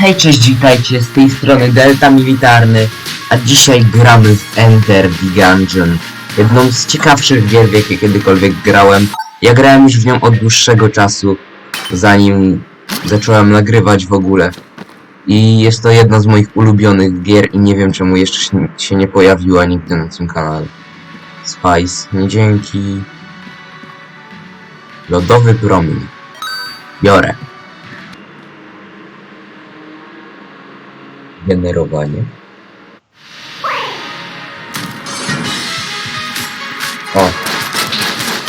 Hej, cześć, witajcie, z tej strony Delta Militarny, a dzisiaj gramy w Enter the Gungeon. Jedną z ciekawszych gier, w jakie kiedykolwiek grałem. Ja grałem już w nią od dłuższego czasu, zanim zacząłem nagrywać w ogóle. I jest to jedna z moich ulubionych gier i nie wiem czemu jeszcze się, nie pojawiła nigdy na tym kanale. Spice, nie dzięki. Lodowy promień. Biorę. Generowanie. O!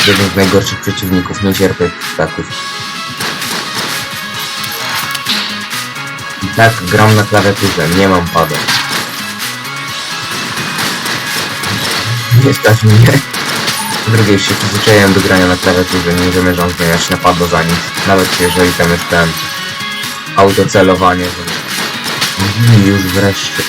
Jeden z najgorszych przeciwników, nie cierpię ptaków. I tak gram na klawiaturze, nie mam pada. Nie stać mnie. Po drugie, już się przyzwyczaiłem do grania na klawiaturze, nie zamierzam zmieniać na pada za nic. Nawet jeżeli tam jest ten autocelowanie, to już wreszcie.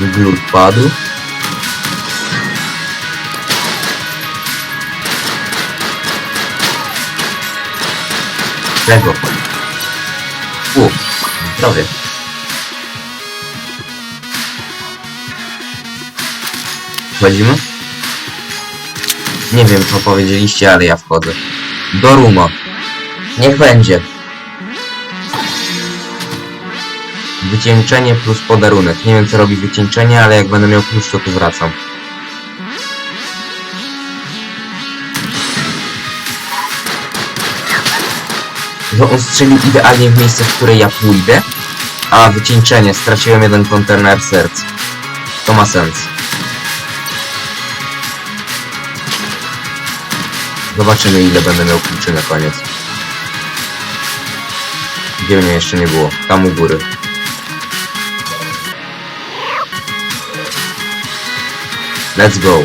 Glut padł. Czego? U, zdrowie. Wchodzimy? Nie wiem co powiedzieliście, ale ja wchodzę. Do Ruma. Niech będzie. Wycieńczenie plus podarunek. Nie wiem co robi wycieńczenie, ale jak będę miał klucz to tu wracam. Że on strzelił idealnie w miejsce, w które ja pójdę. A wycieńczenie. Straciłem jeden kontener serc. To ma sens. Zobaczymy ile będę miał kluczy na koniec. Gdzie mnie jeszcze nie było? Tam u góry. Let's go.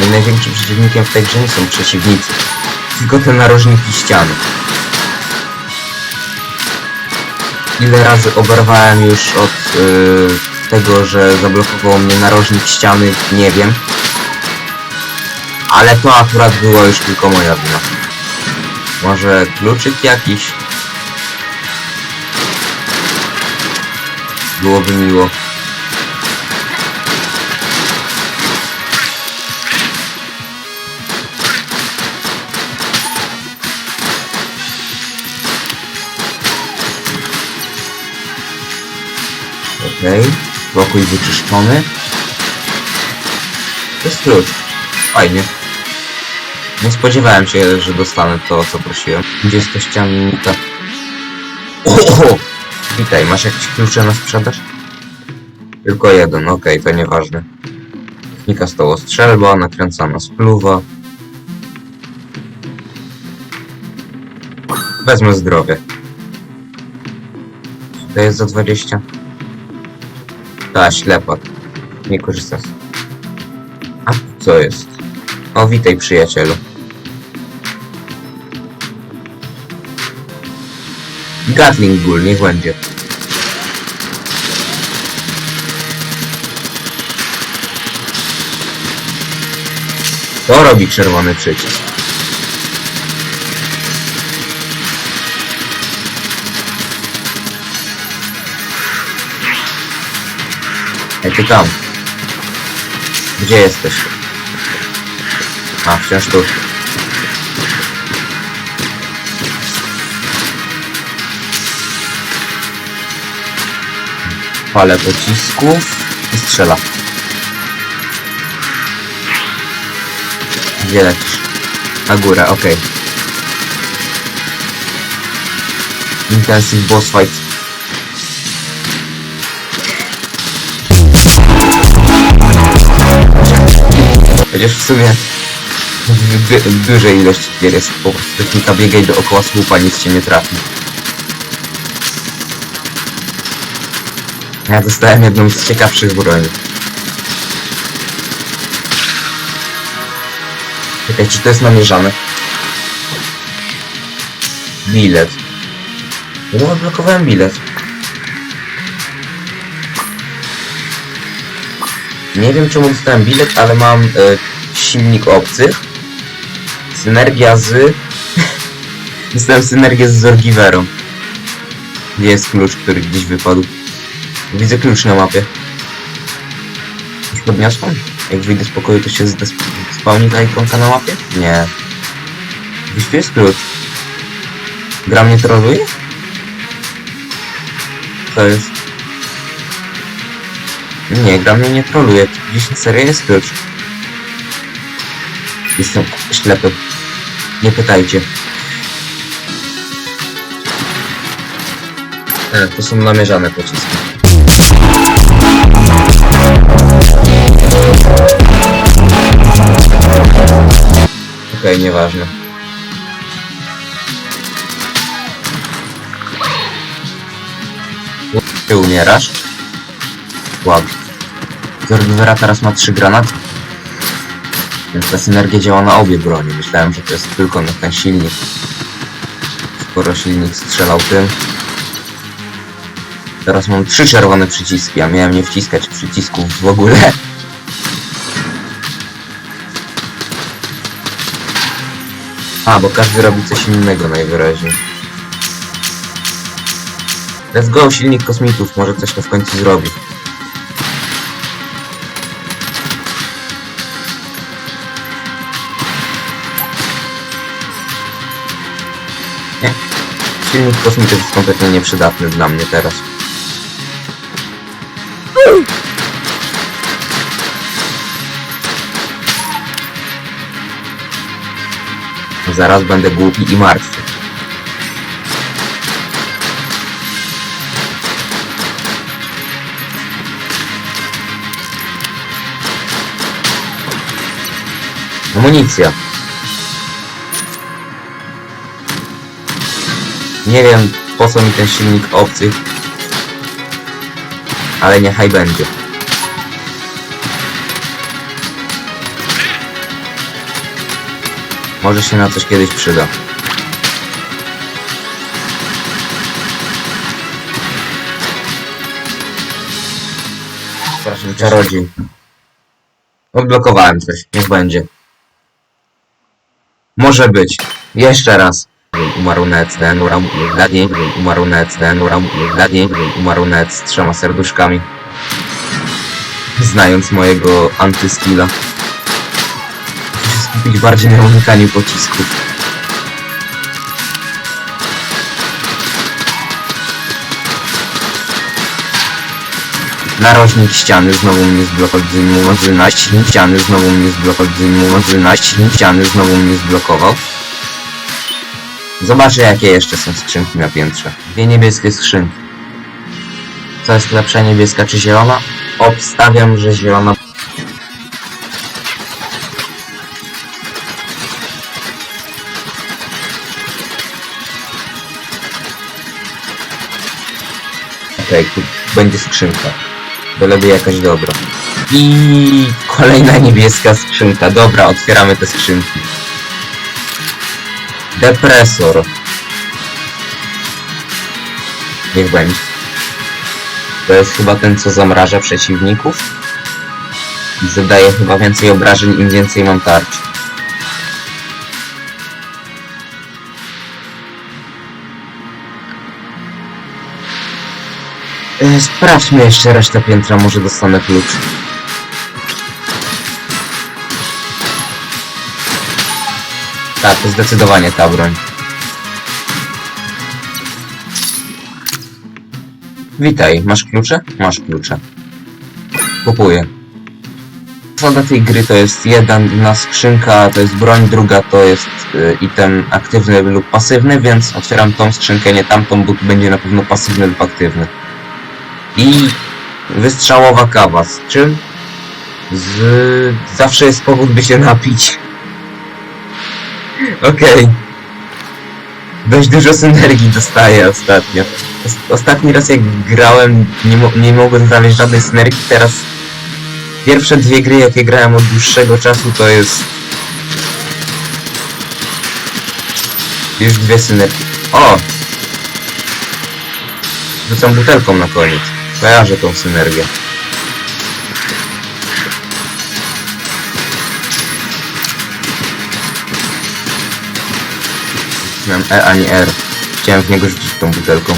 I największym przeciwnikiem w tej grze nie są przeciwnicy, tylko te narożniki ścian. Ile razy oberwałem już od yy, tego, że zablokował mnie narożnik ściany, nie wiem. Ale to akurat była już tylko moja wina. Może kluczyk jakiś? Byłoby miło. Okej. Okay. Pokój wyczyszczony. To jest klucz. Fajnie. Nie spodziewałem się, że dostanę to, o co prosiłem. Gdzie jest to ściannika? Oho! Witaj, masz jakieś klucze na sprzedaż? Tylko jeden, okej, okay, to nieważne. Technika stołostrzelba, nakręcana spluwa. Wezmę zdrowie. To jest za 20. Ta, ślepa. Nie korzystam z... A co jest? O, witaj przyjacielu. Gatling Gull, niech będzie. To robi czerwony przycisk. Ej, ty tam. Gdzie jesteś? A, wciąż tu. Palę pocisków i strzela. Gdzie lecisz? Na górę, okej. Okay. Intensive boss fight. Chociaż w sumie du w dużej ilości gier jest po prostu technika biegaj dookoła słupa, nic cię nie trafi. Ja dostałem jedną z ciekawszych broni. Czekaj, czy to jest namierzane? Bilet. Ja odblokowałem bilet. Nie wiem czemu dostałem bilet, ale mam e, silnik obcych. Synergia z... dostałem synergię z Zorgiverą. Gdzie jest klucz, który gdzieś wypadł? Widzę klucz na mapie. Już podniosłem? Jak wyjdę z pokoju, to się spełni ta ikonka na mapie? Nie. Gdzieś tu jest klucz. Gra mnie troluje? Co jest? Nie, gra mnie nie troluje. Gdzieś na serio jest klucz. Jestem ślepy. Nie pytajcie. E, to są namierzane pociski. Okej, nieważne. Ty umierasz? Wow. Zorgwera teraz ma trzy granaty. Więc ta synergia działa na obie bronie. Myślałem, że to jest tylko na ten silnik. Skoro silnik strzelał tym. Teraz mam trzy czerwone przyciski, a miałem nie wciskać przycisków w ogóle. A, bo każdy robi coś innego najwyraźniej. Let's go, silnik kosmitów, może coś to w końcu zrobi. Silnik kosmitów jest kompletnie nieprzydatny dla mnie teraz. Zaraz będę głupi i martwy. Amunicja. Nie wiem po co mi ten silnik obcych. Ale niechaj będzie. Może się na coś kiedyś przyda. Przepraszam, czarodziej. Odblokowałem coś, niech będzie. Może być. Jeszcze raz. Umarł Ned, ten umarł Dadnie, umarł Ned, umarł Dadnie, umarł Ned z trzema serduszkami. Znając mojego antyskilla. Skupić bardziej na unikaniu pocisków. Narożnik ściany znowu mnie zblokował, ściany znowu mnie zblokował, ściany znowu mnie zblokował. Zobaczę jakie jeszcze są skrzynki na piętrze. Dwie niebieskie skrzynki. Co jest lepsza, niebieska czy zielona? Obstawiam, że zielona. Okej, tu będzie skrzynka. Byleby jakaś dobra. I kolejna niebieska skrzynka. Dobra, otwieramy te skrzynki. Depresor. Niech będzie. To jest chyba ten, co zamraża przeciwników. Zadaje chyba więcej obrażeń, im więcej mam tarcz. E, Sprawdźmy jeszcze resztę piętra, może dostanę klucz. Tak, to zdecydowanie ta broń. Witaj, masz klucze? Masz klucze. Kupuję. Zasada tej gry to jest jedna skrzynka, to jest broń, druga to jest y, item aktywny lub pasywny, więc otwieram tą skrzynkę, nie tamtą, bo tu będzie na pewno pasywny lub aktywny. I wystrzałowa kawa, z czym? Z... Zawsze jest powód, by się napić. Okej. Dość dużo synergii dostaję ostatnio. Os- Ostatni raz jak grałem, nie, mo nie mogłem znaleźć żadnej synergii, teraz pierwsze dwie gry jakie grałem od dłuższego czasu to jest już dwie synergie. O! Rzucam butelką na koniec. Kojarzę tą synergię. Nacisnąłem E, a nie R. Chciałem w niego rzucić tą butelką.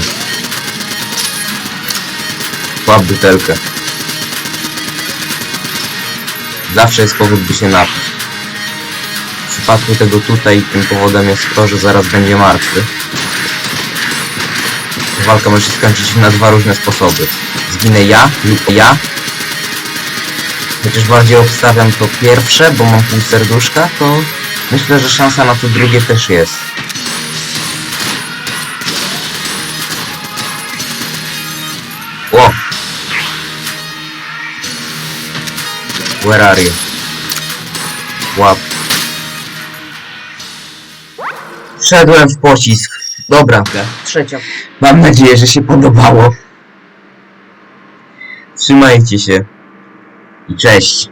Łap butelkę. Zawsze jest powód, by się napić. W przypadku tego tutaj tym powodem jest to, że zaraz będzie martwy. Walka może się skończyć na dwa różne sposoby. Zginę ja lub ja. Chociaż bardziej obstawiam to pierwsze, bo mam pół serduszka, to myślę, że szansa na to drugie też jest. Where are you? Łap. Wszedłem w pocisk. Dobra, trzecia. Mam nadzieję, że się podobało. Trzymajcie się. I cześć.